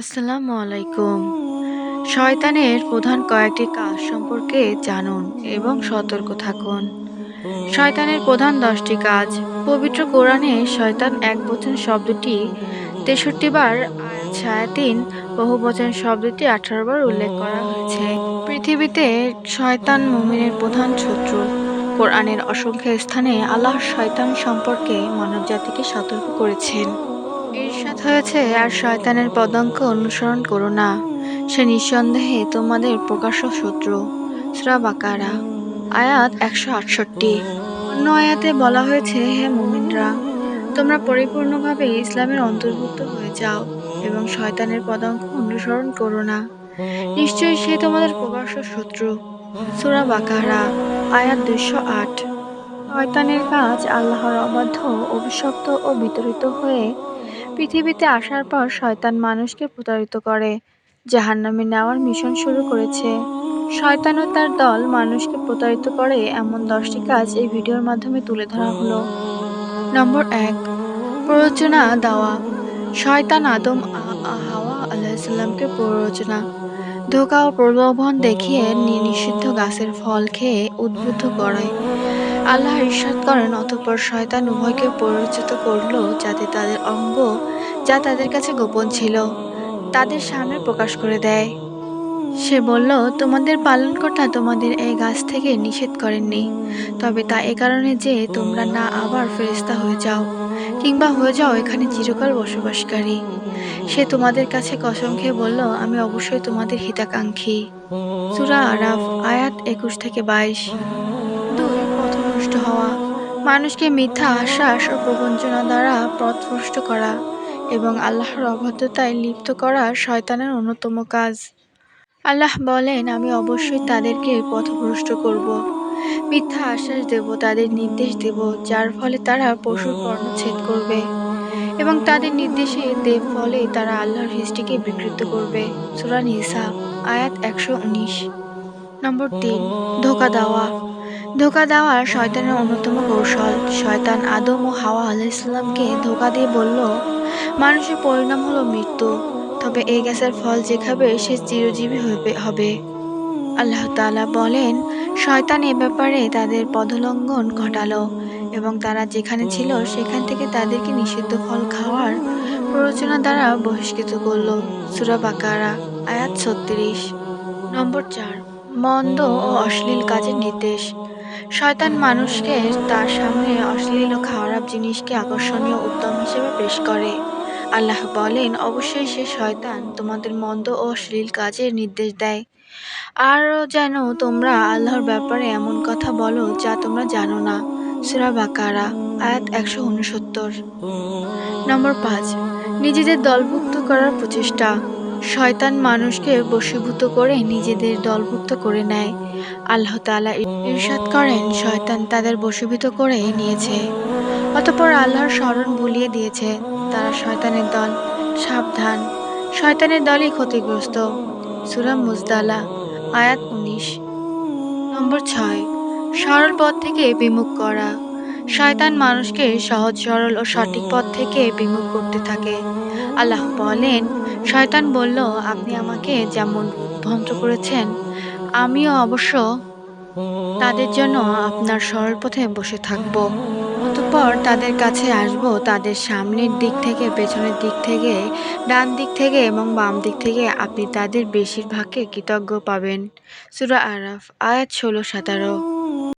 আসসালামু আলাইকুম। শয়তানের প্রধান কয়েকটি কাজ সম্পর্কে জানুন এবং সতর্ক থাকুন। শয়তানের প্রধান দশটি কাজ। পবিত্র কোরআনে শয়তান এক বচন শব্দটি তেষট্টি বার ছায়াতিন বহু বচন শব্দটি আঠারো বার উল্লেখ করা হয়েছে। পৃথিবীতে শয়তান মুমিনের প্রধান শত্রু। কোরআনের অসংখ্য স্থানে আল্লাহ শয়তান সম্পর্কে মানবজাতিকে সতর্ক করেছেন। ঈর্ষাদ হয়েছে আর শয়তানের পদাঙ্ক অনুসরণ করো না। সে নিঃসন্দেহে তোমাদের প্রকাশ্য শত্রু। সুরা বাকারা, আয়াত একশো আটষট্টি। অন্য আয়াতে বলা হয়েছে, হে মুমিনরা, তোমরা পরিপূর্ণভাবে ইসলামের অন্তর্ভুক্ত হয়ে যাও এবং শয়তানের পদাঙ্ক অনুসরণ করো না। নিশ্চয়ই সে তোমাদের প্রকাশ্য শত্রু। সুরা বাকারা, আয়াত দুইশো আট। শয়তানের কাজ আল্লাহর অবাধ্য, অভিশপ্ত ও বিতরিত হয়ে পৃথিবীতে আসার পর শয়তান মানুষকে প্রতারিত করে। জাহান্নামে নেওয়ার মিশন শুরু করেছে। শয়তান ও তার দল মানুষকে প্রতারিত করে এমন দশটি কাজ এই ভিডিওর মাধ্যমে তুলে ধরা হলো। নম্বর এক, প্ররোচনা দেওয়া। শয়তান আদম হাওয়া আলাহিসাল্লামকে প্ররোচনা। ধোকা ও প্রলোভন দেখিয়ে নিষিদ্ধ গাছের ফল খেয়ে উদ্বুদ্ধ করায়। আল্লাহ ইরশাদ করেন, অতঃপর শয়তান উভয়কে পরিচিত করল যাতে তাদের অঙ্গ যা তাদের কাছে গোপন ছিল, তাদের সামনে প্রকাশ করে দেয়। সে বলল, তোমাদের পালনকর্তা তোমাদের এই গাছ থেকে নিষেধ করেননি। তবে তা এ কারণে যে তোমরা না আবার ফেরেস্তা হয়ে যাও, কিংবা হয়ে যাও এখানে চিরকাল বসবাসকারী। সে তোমাদের কাছে কসম খেয়ে বলল, আমি অবশ্যই তোমাদের হিতাকাঙ্ক্ষী। সুরা আরাফ, আয়াত একুশ থেকে বাইশ। পথভ্রষ্ট হওয়া, মানুষকে মিথ্যা আশ্বাস ও প্রবঞ্চনা দ্বারা পথভ্রষ্ট করা এবং আল্লাহর অবাধ্যতায় লিপ্ত করা শয়তানের অন্যতম কাজ। আল্লাহ বলেন, আমি অবশ্যই তাদেরকে পথভ্রষ্ট করব। মিথ্যা আশ্বাস দেব, তাদের নির্দেশ দেব, যার ফলে তারা পশুর কর্ণচ্ছেদ করবে এবং তাদের নির্দেশে দেব ফলে তারা আল্লাহর সৃষ্টিকে বিকৃত করবে। সুরা নিসা আয়াত একশো উনিশ। নম্বর তিন, ধোকা দেওয়া। ধোকা দেওয়া শয়তানের অন্যতম কৌশল। শয়তান আদম ও হাওয়া আলাইসাল্লামকে ধোকা দিয়ে বলল, মানুষের পরিণাম হলো মৃত্যু। তবে এই গাছের ফল যে খাবে, সে চিরজীবী হবে হবে। আল্লাহ তালা বলেন, শয়তান এ ব্যাপারে তাদের পদলঙ্ঘন ঘটালো এবং তারা যেখানে ছিল, সেখান থেকে তাদেরকে নিষিদ্ধ ফল খাওয়ার প্ররোচনা দ্বারা বহিষ্কৃত করল। সুরা বাকারা, আয়াত ছত্রিশ, নম্বর চার। মন্দ ও অশ্লীল কাজের নির্দেশ। শয়তান মানুষকে তার সামনে অশ্লীল ও খারাপ জিনিসকে আকর্ষণীয় উদ্যম হিসেবে পেশ করে। আল্লাহ বলেন, অবশ্যই সে শয়তান তোমাদের মন্দ ও অশ্লীল কাজের নির্দেশ দেয়। আরও যেন তোমরা আল্লাহর ব্যাপারে এমন কথা বলো যা তোমরা জানো না। সুরা বাকারা, আয়াত একশো উনসত্তর। নম্বর পাঁচ, নিজেদের দলভুক্ত করার প্রচেষ্টা। শয়তান মানুষকে বশীভূত করে নিজেদের দলভুক্ত করে নেয়। আল্লাহ তাআলা ইরশাদ করেন, শয়তান তাদের বশীভূত করে নিয়েছে। অতঃপর আল্লাহর স্মরণ ভুলিয়ে দিয়েছে, তারা শয়তানের দল, সাবধান। শয়তানের দলই ক্ষতিগ্রস্ত। সুরা মুজদালা, আয়াত উনিশ, নম্বর ছয়। সরল পথ থেকে বিমুখ করা। শয়তান মানুষকে সহজ, সরল ও সঠিক পথ থেকে বিমুখ করতে থাকে। আল্লাহ বলেন, শয়তান বলল, আপনি আমাকে যেমন উদ্ভ্রান্ত করেছেন আমিও অবশ্য তাদের জন্য আপনার সরল পথে বসে থাকব। অতঃপর তাদের কাছে আসব, তাদের সামনের দিক থেকে, পেছনের দিক থেকে, ডান দিক থেকে এবং বাম দিক থেকে। আপনি তাদের বেশিরভাগকে কৃতজ্ঞ পাবেন। সুরা আরাফ, আয়াত ষোলো, সতেরো।